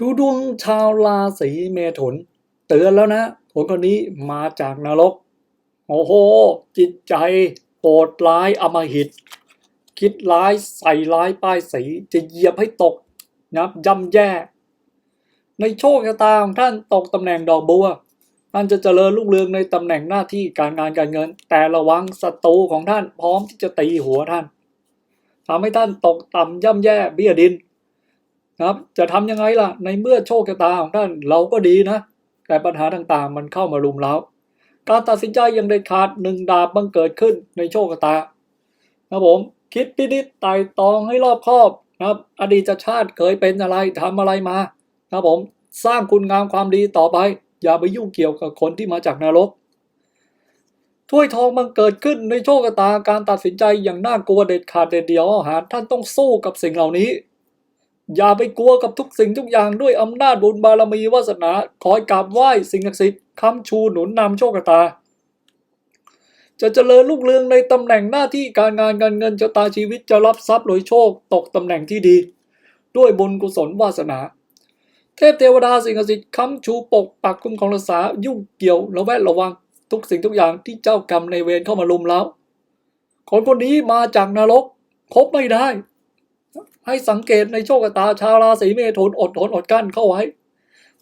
ดูดวงชาวราศีเมถุน เตือนแล้วนะคนคนนี้มาจากนรก โอ้โห จิตใจโหดร้ายอมหิต คิดร้ายใส่ร้ายป้ายสีจะเหยียบให้ตกนับย่ำแย่ ในโชคชะตาของท่านตกตำแหน่งดอกบัวท่านจะเจริญรุ่งเรืองในตำแหน่งหน้าที่การงานการเงิน แต่ระวังศัตรูของท่านพร้อมที่จะตีหัวท่านทำให้ท่านตกต่ำย่ำแย่เบี้ยดิน ครับ จะทำยังไงล่ะ ในเมื่อโชคชะตาของท่านเราก็ดีนะ แต่ปัญหาต่างๆ มันเข้ามารุมเร้า การตัดสินใจอยังเด็ดขาดหนึ่งดาบบังเกิดขึ้นในโชคชะตาครับผมคิดพินิจไต่ตองให้รอบคอบนะครับ อดีตชาติเคยเป็นอะไรทำอะไรมาครับผมสร้างคุณงามความดีต่อไป อย่าไปยุ่งเกี่ยวกับคนที่มาจากนรกถ้วยทองมันเกิดขึ้นในโชคชะตาการตัดสินใจอย่างน่ากลัวเด็ดขาดเด็ดเดียวหากท่านต้องสู้กับสิ่งเหล่านี้ อย่าไปกลัวกับทุกสิ่งทุกอย่างด้วยอำนาจบุญบารมีวาสนาคอยกราบไหว้สิ่งศักดิ์สิทธิ์ค้ำชูหนุนนำโชคชะตา จะเจริญรุ่งเรืองในตำแหน่งหน้าที่การงานการเงินชะตาชีวิตจะรับทรัพย์โดยโชคตกตำแหน่งที่ดี ด้วยบุญกุศลวาสนา เทพเทวดาสิ่งศักดิ์สิทธิ์ค้ำชูปกปักคุ้มของรักษายุ่งเกี่ยวระแวดระวัง ทุกสิ่งทุกอย่างที่เจ้ากรรมในเวรเข้ามาลุมแล้วคนคนนี้มาจากนรกคบไม่ได้ ให้สังเกตในโชคชะตาชาวราศีเมถุนอดทนอดกั้นเข้าไว้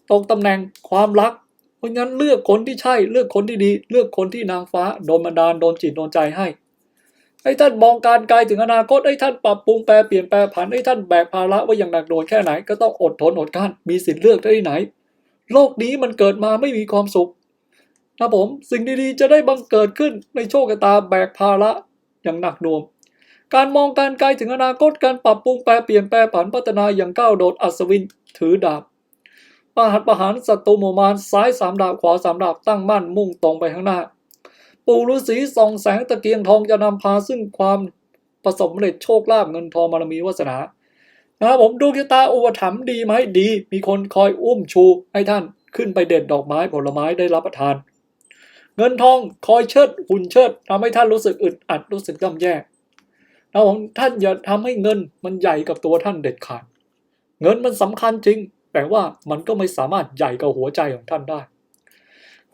ตรงตำแหน่งความรัก เพราะงั้นเลือกคนที่ใช่เลือกคนที่ดี เลือกคนที่นางฟ้าโดนบันดาลโดนจิตโดนใจให้ให้ท่านมองการไกลถึงอนาคตให้ท่านปรับปรุงแปลเปลี่ยนแปลผันให้ท่านแบกภาระไว้อย่างหนักหน่วงแค่ไหนก็ต้องอดทนอดกั้นมีสิทธิ์เลือกได้ที่ไหน โลกนี้มันเกิดมาไม่มีความสุขนะผมสิ่งดีๆจะได้บังเกิดขึ้นในโชคชะตาแบกภาระอย่างหนักหน่วง การมองการไกลถึงอนาคตการปรับปรุงแปลเปลี่ยนแปลผันพัฒนาอย่างก้าวโดดอัศวินถือดาบประหัตประหารศัตรูหมู่มารซ้ายสามดาบขวาสามดาบตั้งมั่นมุ่งตรงไปข้างหน้า ปู่ฤาษีส่องแสงตะเกียงทองจะนำพาซึ่งความประสบผลโชคลาภเงินทองบารมีวาสนานะครับผมดวงชะตาอุปถัมภ์ดีไหมดี มีคนคอยอุ้มชูให้ท่านขึ้นไปเด็ดดอกไม้ผลไม้ได้รับประทาน เงินทองคอยเชิดหุ่นเชิดทำให้ท่านรู้สึกอึดอัดรู้สึกย่ำแย่ นะครับผมท่านอย่าทำให้เงินมันใหญ่กับตัวท่านเด็ดขาด เงินมันสำคัญจริง แต่ว่ามันก็ไม่สามารถใหญ่กับหัวใจของท่านได้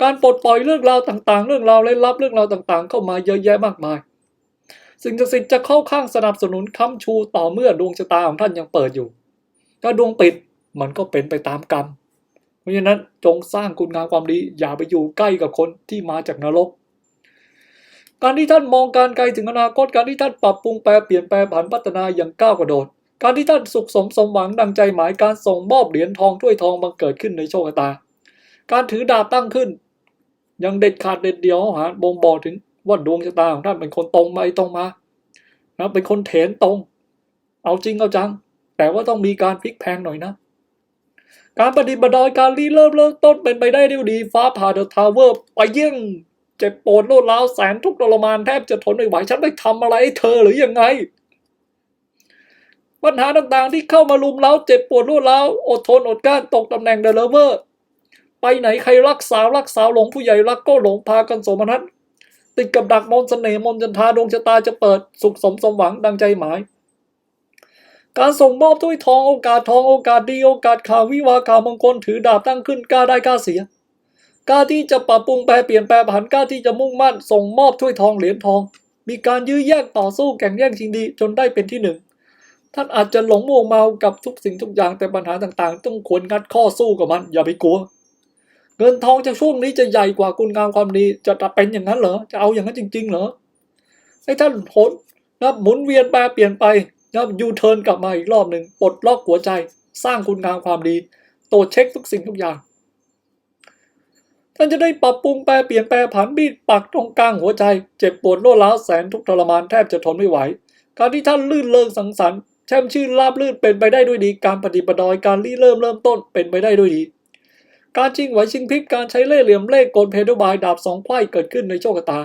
การปลดปล่อยเรื่องราวต่างๆ เรื่องราวเล่นลับเรื่องราวต่างๆ เข้ามาเยอะแยะมากมาย สิ่งศักดิ์สิทธิ์จะเข้าข้างสนับสนุนค้ำชูต่อเมื่อดวงชะตาของท่านยังเปิดอยู่ ถ้าดวงปิดมันก็เป็นไปตามกรรม เพราะฉะนั้นจงสร้างคุณงามความดีอย่าไปอยู่ใกล้กับคนที่มาจากนรก การที่ท่านมองการไกลถึงอนาคตการที่ท่านปรับปรุงแปลเปลี่ยนแปลผันพัฒนาอย่างก้าวกระโดด การที่ท่านสุขสมสมหวังดังใจหมายการส่งมอบเหรียญทองถ้วยทองบังเกิดขึ้นในโชคชะตา การถือดาบตั้งขึ้นยังเด็ดขาดเด็ดเดียวหาบ่งบอกถึงว่าดวงชะตาของท่านเป็นคนตรงไปตรงมานะเป็นคนเถนตรง เอาจริงเอาจัง แต่ว่าต้องมีการพลิกแพงหน่อยนะ การปฏิบัติดยการรีเริ่มเริ่มต้นเป็นไปได้ดีดีฟ้าผ่าเดอะทาวเวอร์ไปเยี่ยง เจ็บปวดโลดร้าวแสนทุกข์ทรมานแทบจะทนไม่ไหวฉันไปทำอะไรให้เธอหรือยังไง ปัญหาต่างๆที่เข้ามาลุมเล้าเจ็บปวดรวดร้าวอดทนอดกลั้นตกตำแหน่งเดลเวอร์ ไปไหนใครรักสาวรักสาวหลงผู้ใหญ่รักก็หลงพากันสมนัตติดกับดักมนต์เสน่ห์มนต์จันทาดวงชะตาจะเปิด สุขสมสมหวังดังใจหมายการส่งมอบถ้วยทองโอกาสทองโอกาสดีโอกาสข่าววิวาข่าวมงคลถือดาบตั้งขึ้นกล้าได้กล้าเสีย กล้าที่จะปรับปรุงแปลเปลี่ยนแปลผันกล้าที่จะมุ่งมั่น ส่งมอบถ้วยทองเหรียญทอง มีการยื้อแย่งต่อสู้แข่งแย่งชิงดี จนได้เป็นที่หนึ่งท่านอาจจะหลงมัวเมากับทุกสิ่งทุกอย่างแต่ปัญหาต่างๆ ต้องควรงัดข้อสู้กับมัน อย่าไปกลัว เงินทองจากช่วงนี้จะใหญ่กว่าคุณงามความดีจะเป็นอย่างนั้นเหรอจะเอาอย่างนั้นจริง ๆ เหรอให้ท่านผลนะหมุนเวียนแปรเปลี่ยนไปนะยูเทิร์นกลับมาอีกรอบหนึ่งปลดล็อกหัวใจ สร้างคุณงามความดีตรวจเช็คทุกสิ่งทุกอย่าง ท่านจะได้ปรับปรุงแปรเปลี่ยนแปลผันบีดปักตรงกลางหัวใจ เจ็บปวดโลดร้าวแสนทุกทรมานแทบจะทนไม่ไหว การที่ท่านลื่นเลิงสังสรรค์แช่มชื่นราบลื่นเป็นไปได้ด้วยดี การปฏิบัติดอยการรีเริ่มเริ่มต้นเป็นไปได้ด้วยดี การชิงไหวชิงพลิกการใช้เล่ห์เหลี่ยมเล่ห์กลเพดบายดาบสองไขว้เกิดขึ้นในโชคตา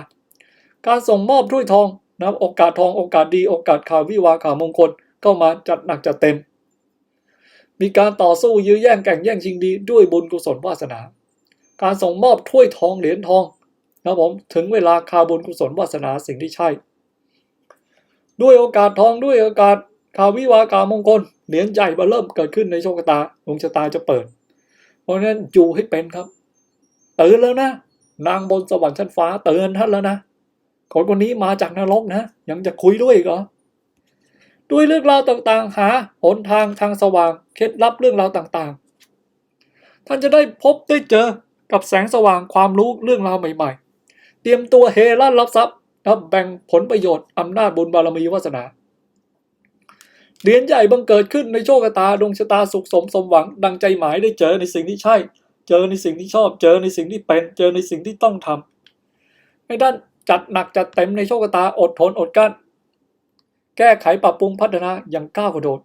การส่งมอบถ้วยทองนะโอกาสทองโอกาสดีโอกาสข่าววิวาข่าวมงคลเข้ามาจัดหนักจัดเต็ม มีการต่อสู้ยื้อแย่งแข่งแย่งชิงดีด้วยบุญกุศลวาสนา การส่งมอบถ้วยทองเหรียญทองนะผมถึงเวลาคาบุญกุศลวาสนาสิ่งที่ใช่ ด้วยโอกาสทองด้วยโอกาสข่าววิวาข่าวมงคลเหรียญใหญ่มาเริ่มเกิดขึ้นในโชคชะตาดวงชะตาจะเปิด เพราะนั้นอยู่ให้เป็นครับตื่นแล้วนะ นางบนสวรรค์ชั้นฟ้าเตือนท่านแล้วนะคนคนนี้มาจากนรกนะ ยังจะคุยด้วยอีกเหรอด้วยเรื่องราวต่างๆ หาหนทางทางสว่าง เคล็ดลับเรื่องราวต่างๆ ท่านจะได้พบได้เจอ กับแสงสว่างความรู้เรื่องราวใหม่ ๆ เตรียมตัวเฮลั่นรับทรัพย์รับแบ่งผลประโยชน์อำนาจบุญบารมีวาสนาเหรียญใหญ่บังเกิดขึ้นในโชคชะตาดวงชะตาสุขสมสมหวัง ดังใจหมายได้เจอในสิ่งที่ใช่ เจอในสิ่งที่ชอบ เจอในสิ่งที่เป็น เจอในสิ่งที่ต้องทำให้ด้านจัดหนักจัดเต็มในโชคชะตาอดทนอดกลั้น แก้ไขปรับปรุงพัฒนาอย่างก้าวกระโดด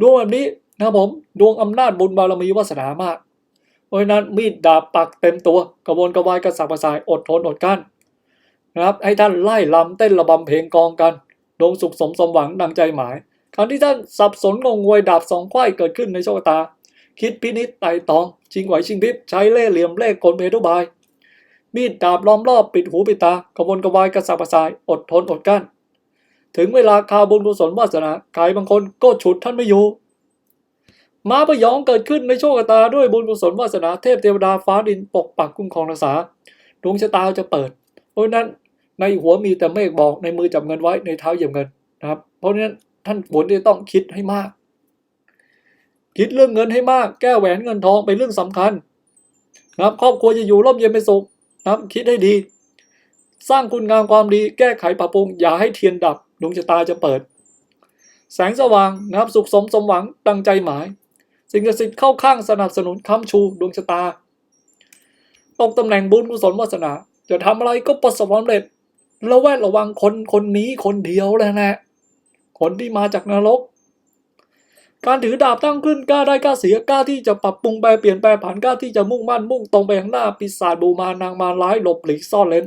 ดวงแบบนี้นะผมดวงอำนาจบุญบารมีวาสนามาก เพราะฉะนั้นมีดดาบปักเต็มตัว กระวนกระวายกระสับกระส่ายอดทนอดกั้นนะครับให้ท่านไล่ลำเต้นระบำเพลงกองกันดวงสุขสมสมหวังดังใจหมายครั้งที่ท่านสับสนงงงวยดาบสองไขว้เกิดขึ้นในโชคตา คิดพินิจไต่ตอง ชิงไหวชิงพริบใช้เล่เหลี่ยมเล่กลเพทุบาย มีดดาบล้อมรอบปิดหูปิดตากระวนกระวายกระสับกระส่ายอดทนอดกั้น ถึงเวลาคาวบุญกุศลวาสนาใครบางคนก็ฉุดท่านไม่อยู่ มาประยองเกิดขึ้นในโชคชะตาด้วยบุญกุศลวาสนาเทพเทวดาฟ้าดินปกปักคุ้มครองรักษาดวงชะตาจะเปิด เพราะนั้นในหัวมีแต่เมฆบอกในมือจับเงินไว้ในเท้าเหยียบเงินนะครับ เพราะนั้นท่านควรจะต้องคิดให้มาก คิดเรื่องเงินให้มาก แก้แหวนเงินทองเป็นเรื่องสำคัญนะครับ ครอบครัวจะอยู่ร่มเย็นเป็นสุขนะครับ คิดให้ดี สร้างคุณงามความดีแก้ไขปรับปรุงอย่าให้เทียนดับดวงชะตาจะเปิด แสงสว่างนะครับสุขสมสมหวังตั้งใจหมาย สิ่งศักดิ์สิทธิ์เข้าข้างสนับสนุนค้ำชูดวงชะตาตกตำแหน่งบุญกุศลวาสนา จะทำอะไรก็ประสบความสำเร็จระแวดระวังคนคนนี้คนเดียวแหละนะ คนที่มาจากนรก การถือดาบตั้งขึ้นกล้าได้กล้าเสียกล้าที่จะปรับปรุงแปลเปลี่ยนแปลผันกล้าที่จะมุ่งมั่นมุ่งตรงไปข้างหน้าปีศาจบูมานางมารร้ายหลบหลีกซ่อนเลน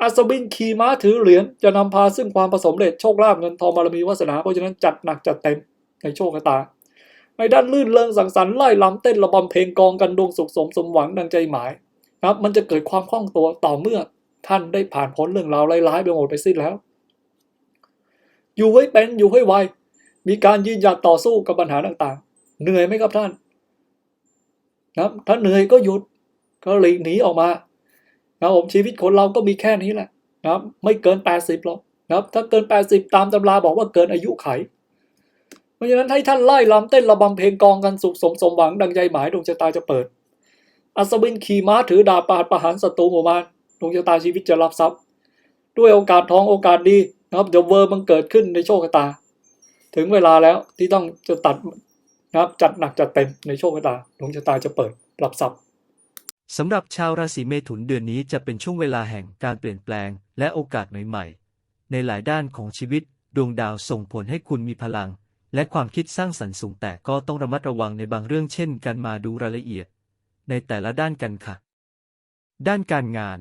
อัศวินขี่ม้าถือเหรียญจะนำพาซึ่งความประสมเร็จโชคลาภเงินทองบารมีวาสนาเพราะฉะนั้นจัดหนักจัดเต็มในโชคชะตา ในด้านลื่นเริงสังสรรค์ไล่ลำเต้นระบำเพลงกองกันดวงสุขสมสมหวังดังใจหมายนะครับ มันจะเกิดความคล่องตัวต่อเมื่อท่านได้ผ่านพ้นเรื่องราวร้ายๆไปหมดไปสิ้นแล้ว อยู่ให้เป็นอยู่ให้ไวมีการยืนหยัดต่อสู้กับปัญหาต่างๆ เหนื่อยไหมครับท่านนะถ้าเหนื่อยก็หยุดก็หลีกหนีออกมานะผมชีวิตคนเราก็มีแค่นี้แหละนะครับ ไม่เกิน 80หรอกนะครับ ถ้าเกิน 80 ตามตำราบอกว่าเกินอายุไข ราะฉะนั้นให้ท่านไล่ลำเต้นระบำเพลงกองกันสุขสมสมหวังดังใจหมายดวงชะตาจะเปิด อัศวินขี่ม้าถือดาบปาดประหารศัตรูหมู่มานดวงชะตาชีวิตจะรับทรัพย์ ด้วยโอกาสทองโอกาสดีนะครับเดอะเวอร์มันเกิดขึ้นในโชคชะตา ถึงเวลาแล้วที่ต้องจะตัดนะครับจัดหนักจัดเต็มในโชคชะตาดวงชะตาจะเปิดรับทรัพย์สำหรับชาวราศีเมถุนเดือนนี้จะเป็นช่วงเวลาแห่งการเปลี่ยนแปลงและโอกาสใหม่ๆ ในหลายด้านของชีวิต ดวงดาวส่งผลให้คุณมีพลัง และความคิดสร้างสรรค์สูงแต่ก็ต้องระมัดระวังในบางเรื่องเช่นการมาดูรายละเอียด ในแต่ละด้านกันค่ะ ด้านการงาน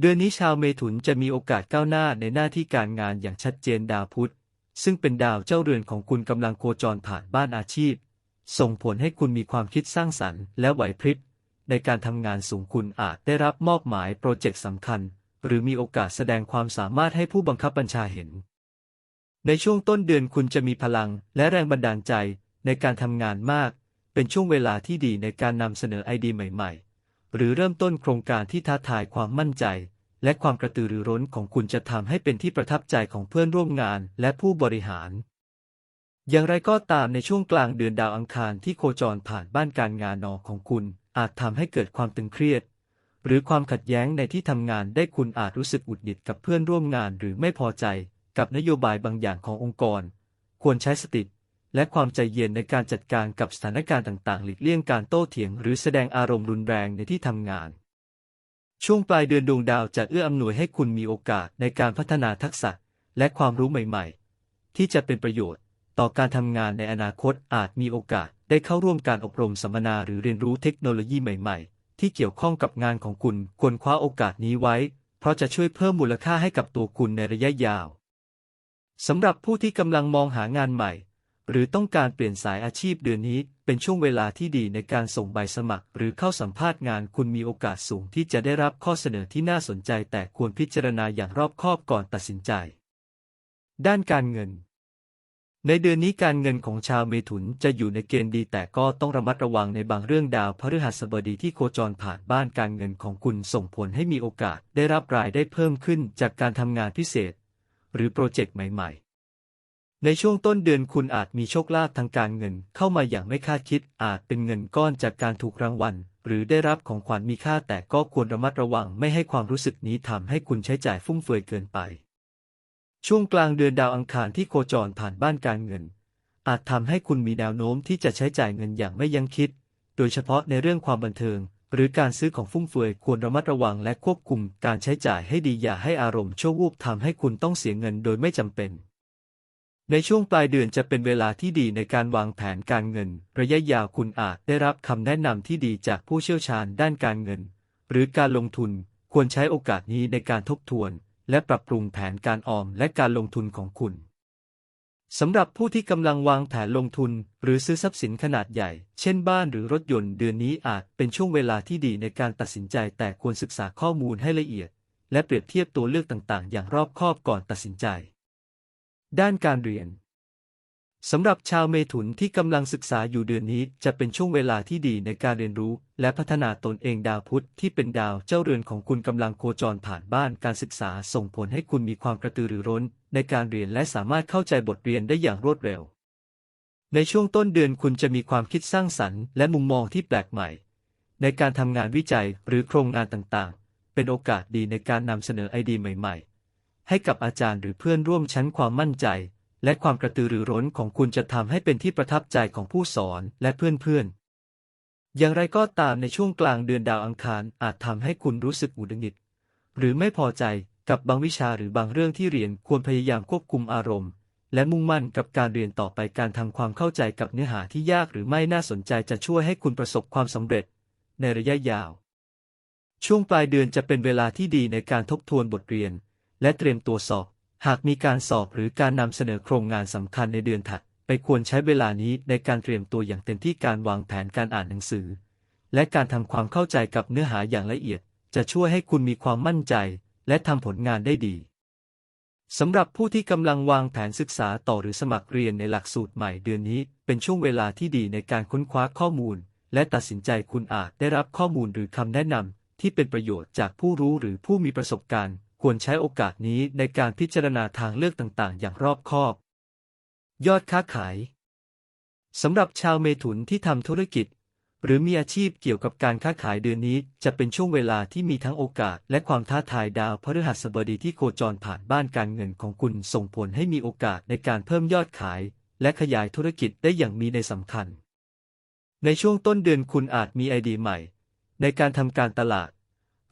เดือนนี้ชาวเมถุนจะมีโอกาสก้าวหน้าในหน้าที่การงานอย่างชัดเจนดาวพุธ ซึ่งเป็นดาวเจ้าเรือนของคุณกำลังโคจรผ่านบ้านอาชีพ ส่งผลให้คุณมีความคิดสร้างสรรค์และไหวพริบในการทำงานสูงคุณอาจได้รับมอบหมายโปรเจกต์สำคัญ หรือมีโอกาสแสดงความสามารถให้ผู้บังคับบัญชาเห็น ในช่วงต้นเดือนคุณจะมีพลังและแรงบันดาลใจในการทำงานมาก เป็นช่วงเวลาที่ดีในการนำเสนอไอเดียใหม่ ๆ หรือเริ่มต้นโครงการที่ท้าทายความมั่นใจ และความกระตือรือร้นของคุณจะทำให้เป็นที่ประทับใจของเพื่อนร่วมงานและผู้บริหาร อย่างไรก็ตามในช่วงกลางเดือนดาวอังคารที่โคจรผ่านบ้านการงานนอของคุณ อาจทำให้เกิดความตึงเครียด หรือความขัดแย้งในที่ทำงานได้คุณอาจรู้สึกอุดหงิดกับเพื่อนร่วมงานหรือไม่พอใจ กับนโยบายบางอย่างขององค์กร ควรใช้สติและความใจเย็นในการจัดการกับสถานการณ์ต่างๆ หลีกเลี่ยงการโต้เถียง หรือแสดงอารมณ์รุนแรงในที่ทำงาน ช่วงปลายเดือนดวงดาวจะเอื้ออำนวยให้คุณมีโอกาสในการพัฒนาทักษะและความรู้ใหม่ ๆ ที่จะเป็นประโยชน์ต่อการทำงานในอนาคตอาจมีโอกาสได้เข้าร่วมการอบรมสัมมนาหรือเรียนรู้เทคโนโลยีใหม่ ๆ ที่เกี่ยวข้องกับงานของคุณควรคว้าโอกาสนี้ไว้ เพราะจะช่วยเพิ่มมูลค่าให้กับตัวคุณในระยะยาว สำหรับผู้ที่กำลังมองหางานใหม่ หรือต้องการเปลี่ยนสายอาชีพเดือนนี้เป็นช่วงเวลาที่ดีในการส่งใบสมัคร หรือเข้าสัมภาษณ์งานคุณมีโอกาสสูงที่จะได้รับข้อเสนอที่น่าสนใจ แต่ควรพิจารณาอย่างรอบคอบก่อนตัดสินใจ ด้านการเงิน ในเดือนนี้การเงินของชาวเมถุนจะอยู่ในเกณฑ์ดี แต่ก็ต้องระมัดระวังในบางเรื่องดาวพฤหัสบดีที่โคจรผ่านบ้านการเงินของคุณส่งผลให้มีโอกาสได้รับรายได้เพิ่มขึ้นจากการทำงานพิเศษ หรือโปรเจกต์ใหม่ๆ ในช่วงต้นเดือนคุณอาจมีโชคลาภทางการเงินเข้ามาอย่างไม่คาดคิด อาจเป็นเงินก้อนจากการถูกรางวัล หรือได้รับของขวัญมีค่าแต่ก็ควรระมัดระวังไม่ให้ความรู้สึกนี้ทำให้คุณใช้จ่ายฟุ่มเฟือยเกินไป ช่วงกลางเดือนดาวอังคารที่โคจรผ่านบ้านการเงิน อาจทำให้คุณมีแนวโน้มที่จะใช้จ่ายเงินอย่างไม่ยั้งคิด โดยเฉพาะในเรื่องความบันเทิง หรือการซื้อของฟุ่มเฟือยควรระมัดระวังและควบคุมการใช้จ่ายให้ดีอย่าให้อารมณ์ชั่ววูบทำให้คุณต้องเสียเงินโดยไม่จำเป็น ในช่วงปลายเดือนจะเป็นเวลาที่ดีในการวางแผนการเงิน ระยะยาวคุณอาจได้รับคำแนะนำที่ดีจากผู้เชี่ยวชาญด้านการเงิน หรือการลงทุนควรใช้โอกาสนี้ในการทบทวน และปรับปรุงแผนการออมและการลงทุนของคุณ สำหรับผู้ที่กำลังวางแผนลงทุน หรือซื้อทรัพย์สินขนาดใหญ่ เช่นบ้านหรือรถยนต์เดือนนี้อาจเป็นช่วงเวลาที่ดีในการตัดสินใจแต่ควรศึกษาข้อมูลให้ละเอียด และเปรียบเทียบตัวเลือกต่างๆ อย่างรอบคอบก่อนตัดสินใจ ด้านการเรียน สำหรับชาวเมถุนที่กำลังศึกษาอยู่เดือนนี้จะเป็นช่วงเวลาที่ดีในการเรียนรู้ และพัฒนาตนเองดาวพุธที่เป็นดาวเจ้าเรือนของคุณกำลังโคจรผ่านบ้านการศึกษาส่งผลให้คุณมีความกระตือรือร้น ในการเรียนและสามารถเข้าใจบทเรียนได้อย่างรวดเร็ว ในช่วงต้นเดือนคุณจะมีความคิดสร้างสรรค์และมุมมองที่แปลกใหม่ ในการทำงานวิจัยหรือโครงงานต่างๆ เป็นโอกาสดีในการนำเสนอไอเดียใหม่ ๆ ให้กับอาจารย์หรือเพื่อนร่วมชั้นความมั่นใจ และความกระตือรือร้นของคุณจะทำให้เป็นที่ประทับใจของผู้สอนและเพื่อนๆ อย่างไรก็ตามในช่วงกลางเดือนดาวอังคารอาจทำให้คุณรู้สึกหงุดหงิด หรือไม่พอใจกับบางวิชาหรือบางเรื่องที่เรียนควรพยายามควบคุมอารมณ์ และมุ่งมั่นกับการเรียนต่อไปการทำความเข้าใจกับเนื้อหาที่ยากหรือไม่น่าสนใจจะช่วยให้คุณประสบความสำเร็จ ในระยะยาว ช่วงปลายเดือนจะเป็นเวลาที่ดีในการทบทวนบทเรียน และเตรียมตัวสอบ หากมีการสอบหรือการนำเสนอโครงงานสำคัญในเดือนถัดไปควรใช้เวลานี้ในการเตรียมตัวอย่างเต็มที่การวางแผนการอ่านหนังสือ และการทำความเข้าใจกับเนื้อหาอย่างละเอียด จะช่วยให้คุณมีความมั่นใจ และทำผลงานได้ดีสำหรับผู้ที่กำลังวางแผนศึกษาต่อหรือสมัครเรียนในหลักสูตรใหม่เดือนนี้ เป็นช่วงเวลาที่ดีในการค้นคว้าข้อมูล และตัดสินใจคุณอาจได้รับข้อมูลหรือคำแนะนำที่เป็นประโยชน์จากผู้รู้หรือผู้มีประสบการณ์ ควรใช้โอกาสนี้ในการพิจารณาทางเลือกต่างๆ อย่างรอบคอบ ยอดค้าขายสำหรับชาวเมถุนที่ทำธุรกิจ หรือมีอาชีพเกี่ยวกับการค้าขายเดือนนี้จะเป็นช่วงเวลาที่มีทั้งโอกาส และความท้าทายดาวพฤหัสบดีที่โคจรผ่านบ้านการเงินของคุณส่งผลให้มีโอกาสในการเพิ่มยอดขาย และขยายธุรกิจได้อย่างมีในสำคัญ ในช่วงต้นเดือนคุณอาจมีไอเดียใหม่ ในการทำการตลาด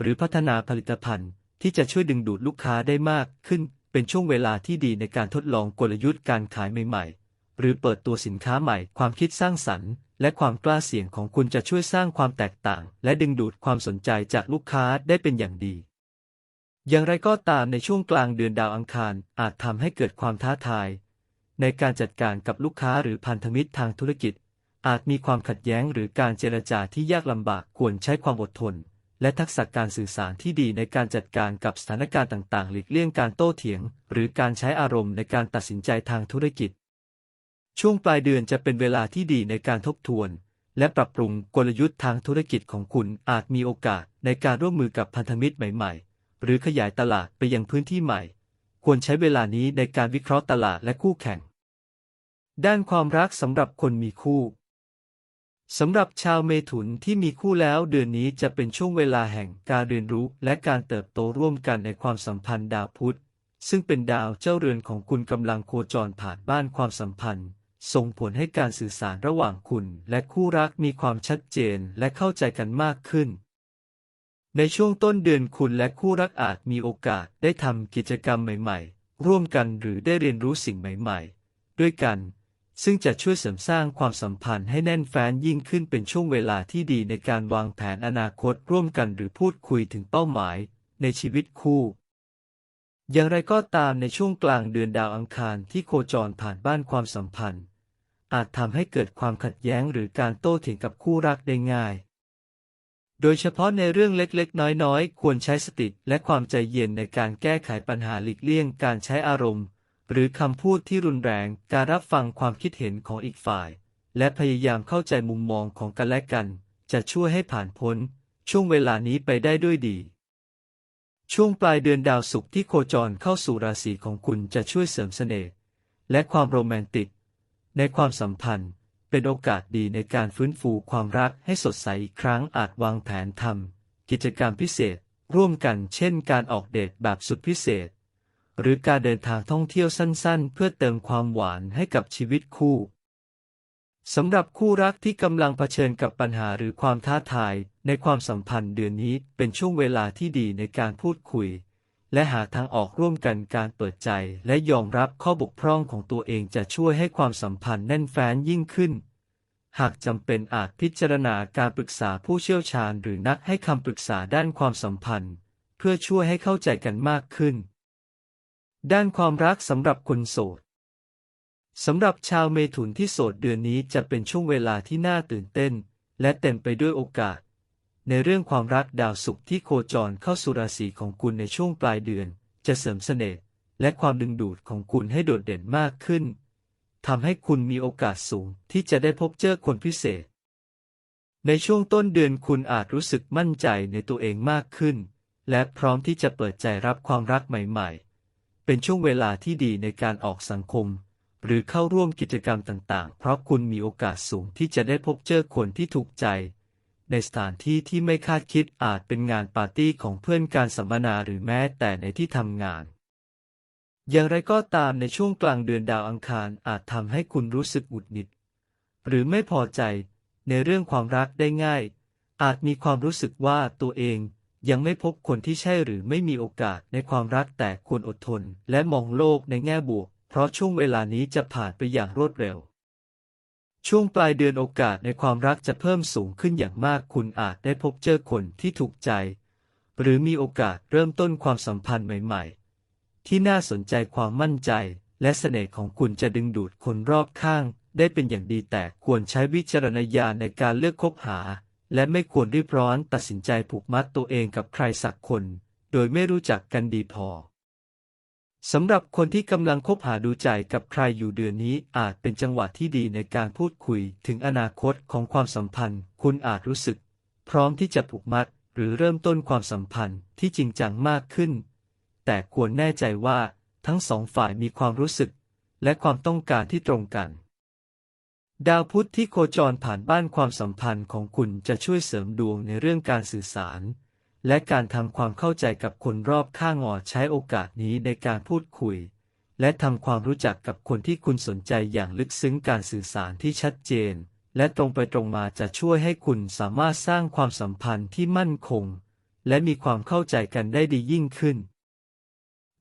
หรือพัฒนาผลิตภัณฑ์ ที่จะช่วยดึงดูดลูกค้าได้มากขึ้น เป็นช่วงเวลาที่ดีในการทดลองกลยุทธ์การขายใหม่ ๆ หรือเปิดตัวสินค้าใหม่ ความคิดสร้างสรรค์ และความกล้าเสี่ยงของคุณจะช่วยสร้างความแตกต่าง และดึงดูดความสนใจจากลูกค้าได้เป็นอย่างดี อย่างไรก็ตามในช่วงกลางเดือนดาวอังคารอาจทำให้เกิดความท้าทาย ในการจัดการกับลูกค้าหรือพันธมิตรทางธุรกิจ อาจมีความขัดแย้งหรือการเจรจาที่ยากลำบากควรใช้ความอดทน และทักษะการสื่อสารที่ดีในการจัดการกับสถานการณ์ต่างๆ หลีกเลี่ยงการโต้เถียง หรือการใช้อารมณ์ในการตัดสินใจทางธุรกิจ ช่วงปลายเดือนจะเป็นเวลาที่ดีในการทบทวน และปรับปรุงกลยุทธ์ทางธุรกิจของคุณอาจมีโอกาสในการร่วมมือกับพันธมิตรใหม่ ๆ หรือขยายตลาดไปยังพื้นที่ใหม่ ควรใช้เวลานี้ในการวิเคราะห์ตลาดและคู่แข่ง ด้านความรักสำหรับคนมีคู่ สำหรับชาวเมถุนที่มีคู่แล้วเดือนนี้จะเป็นช่วงเวลาแห่งการเรียนรู้และการเติบโตร่วมกันในความสัมพันธ์ดาวพุธ ซึ่งเป็นดาวเจ้าเรือนของคุณกำลังโคจรผ่านบ้านความสัมพันธ์ ส่งผลให้การสื่อสารระหว่างคุณและคู่รักมีความชัดเจนและเข้าใจกันมากขึ้น ในช่วงต้นเดือนคุณและคู่รักอาจมีโอกาสได้ทำกิจกรรมใหม่ ๆ ร่วมกันหรือได้เรียนรู้สิ่งใหม่ ๆ ด้วยกัน ซึ่งจะช่วยเสริมสร้างความสัมพันธ์ให้แน่นแฟ้นยิ่งขึ้นเป็นช่วงเวลาที่ดีในการวางแผนอนาคตร่วมกันหรือพูดคุยถึงเป้าหมายในชีวิตคู่ อย่างไรก็ตามในช่วงกลางเดือนดาวอังคารที่โคจรผ่านบ้านความสัมพันธ์ อาจทำให้เกิดความขัดแย้งหรือการโต้เถียงกับคู่รักได้ง่าย โดยเฉพาะในเรื่องเล็กๆ น้อยๆ ควรใช้สติและความใจเย็นในการแก้ไขปัญหาหลีกเลี่ยงการใช้อารมณ์ หรือคำพูดที่รุนแรง การรับฟังความคิดเห็นของอีกฝ่าย และพยายามเข้าใจมุมมองของกันและกัน จะช่วยให้ผ่านพ้น ช่วงเวลานี้ไปได้ด้วยดี ช่วงปลายเดือนดาวศุกร์ที่โคจรเข้าสู่ราศีของคุณจะช่วยเสริมเสน่ห์และความโรแมนติก ในความสัมพันธ์ เป็นโอกาสดีในการฟื้นฟูความรักให้สดใสอีกครั้งอาจวางแผนทำกิจกรรมพิเศษ ร่วมกันเช่นการออกเดทแบบสุดพิเศษ หรือการเดินทางท่องเที่ยวสั้นๆ เพื่อเติมความหวานให้กับชีวิตคู่สำหรับคู่รักที่กำลังเผชิญกับปัญหาหรือความท้าทาย ในความสัมพันธ์เดือนนี้เป็นช่วงเวลาที่ดีในการพูดคุย และหาทางออกร่วมกันการเปิดใจและยอมรับข้อบกพร่องของตัวเองจะช่วยให้ความสัมพันธ์แน่นแฟ้นยิ่งขึ้น หากจำเป็นอาจพิจารณาการปรึกษาผู้เชี่ยวชาญ หรือนักให้คำปรึกษาด้านความสัมพันธ์ เพื่อช่วยให้เข้าใจกันมากขึ้น ด้านความรักสำหรับคนโสดสำหรับชาวเมถุนที่โสดเดือนนี้จะเป็นช่วงเวลาที่น่าตื่นเต้น และเต็มไปด้วยโอกาส ในเรื่องความรักดาวศุกร์ที่โคจรเข้าสู่ราศีของคุณในช่วงปลายเดือน จะเสริมเสน่ห์และความดึงดูดของคุณให้โดดเด่นมากขึ้นทำให้คุณมีโอกาสสูงที่จะได้พบเจอคนพิเศษ ในช่วงต้นเดือนคุณอาจรู้สึกมั่นใจในตัวเองมากขึ้น และพร้อมที่จะเปิดใจรับความรักใหม่ๆ เป็นช่วงเวลาที่ดีในการออกสังคม หรือเข้าร่วมกิจกรรมต่างๆ เพราะคุณมีโอกาสสูงที่จะได้พบเจอคนที่ถูกใจ ในสถานที่ที่ไม่คาดคิดอาจเป็นงานปาร์ตี้ของเพื่อนการสัมมนาหรือแม้แต่ในที่ทำงาน อย่างไรก็ตามในช่วงกลางเดือนดาวอังคารอาจทำให้คุณรู้สึกหงุดหงิด หรือไม่พอใจในเรื่องความรักได้ง่าย อาจมีความรู้สึกว่าตัวเอง ยังไม่พบคนที่ใช่หรือไม่มีโอกาสในความรักแต่ควรอดทน และมองโลกในแง่บวก เพราะช่วงเวลานี้จะผ่านไปอย่างรวดเร็ว ช่วงปลายเดือนโอกาสในความรักจะเพิ่มสูงขึ้นอย่างมากคุณอาจได้พบเจอคนที่ถูกใจ หรือมีโอกาสเริ่มต้นความสัมพันธ์ใหม่ ๆ ที่น่าสนใจความมั่นใจ และเสน่ห์ของคุณจะดึงดูดคนรอบข้าง ได้เป็นอย่างดีแต่ควรใช้วิจารณญาณในการเลือกคบหา และไม่ควรรีบร้อนตัดสินใจผูกมัดตัวเองกับใครสักคน โดยไม่รู้จักกันดีพอสำหรับคนที่กำลังคบหาดูใจกับใครอยู่เดือนนี้อาจเป็นจังหวะที่ดีในการพูดคุยถึงอนาคตของความสัมพันธ์ คุณอาจรู้สึก พร้อมที่จะผูกมัด หรือเริ่มต้นความสัมพันธ์ที่จริงจังมากขึ้น แต่ควรแน่ใจว่าทั้งสองฝ่ายมีความรู้สึก และความต้องการที่ตรงกัน ดาวพุธที่โคจรผ่านบ้านความสัมพันธ์ของคุณจะช่วยเสริมดวงในเรื่องการสื่อสาร และการทำความเข้าใจกับคนรอบข้างอใช้โอกาสนี้ในการพูดคุย และทำความรู้จักกับคนที่คุณสนใจอย่างลึกซึ้งการสื่อสารที่ชัดเจน และตรงไปตรงมาจะช่วยให้คุณสามารถสร้างความสัมพันธ์ที่มั่นคง และมีความเข้าใจกันได้ดียิ่งขึ้น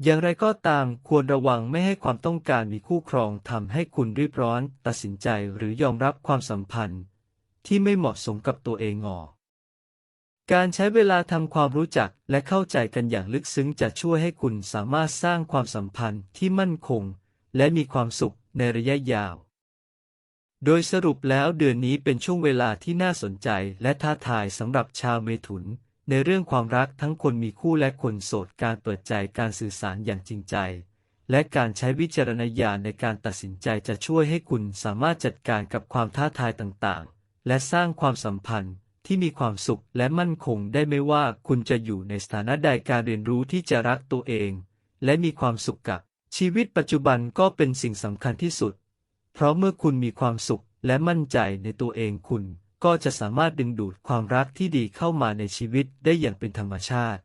อย่างไรก็ตามควรระวังไม่ให้ความต้องการมีคู่ครองทำให้คุณรีบร้อน ตัดสินใจหรือยอมรับความสัมพันธ์ ที่ไม่เหมาะสมกับตัวเองออกการใช้เวลาทำความรู้จักและเข้าใจกันอย่างลึกซึ้งจะช่วยให้คุณสามารถสร้างความสัมพันธ์ที่มั่นคง และมีความสุขในระยะยาว โดยสรุปแล้วเดือนนี้เป็นช่วงเวลาที่น่าสนใจและท้าทายสำหรับชาวเมถุน ในเรื่องความรักทั้งคนมีคู่และคนโสดการเปิดใจการสื่อสารอย่างจริงใจ และการใช้วิจารณญาณในการตัดสินใจจะช่วยให้คุณสามารถจัดการกับความท้าทายต่างๆ และสร้างความสัมพันธ์ที่มีความสุขและมั่นคงได้ไม่ว่าคุณจะอยู่ในสถานะใดการเรียนรู้ที่จะรักตัวเอง และมีความสุขกับ ชีวิตปัจจุบันก็เป็นสิ่งสำคัญที่สุด เพราะเมื่อคุณมีความสุขและมั่นใจในตัวเองคุณ ก็จะสามารถดึงดูดความรักที่ดีเข้ามาในชีวิตได้อย่างเป็นธรรมชาติ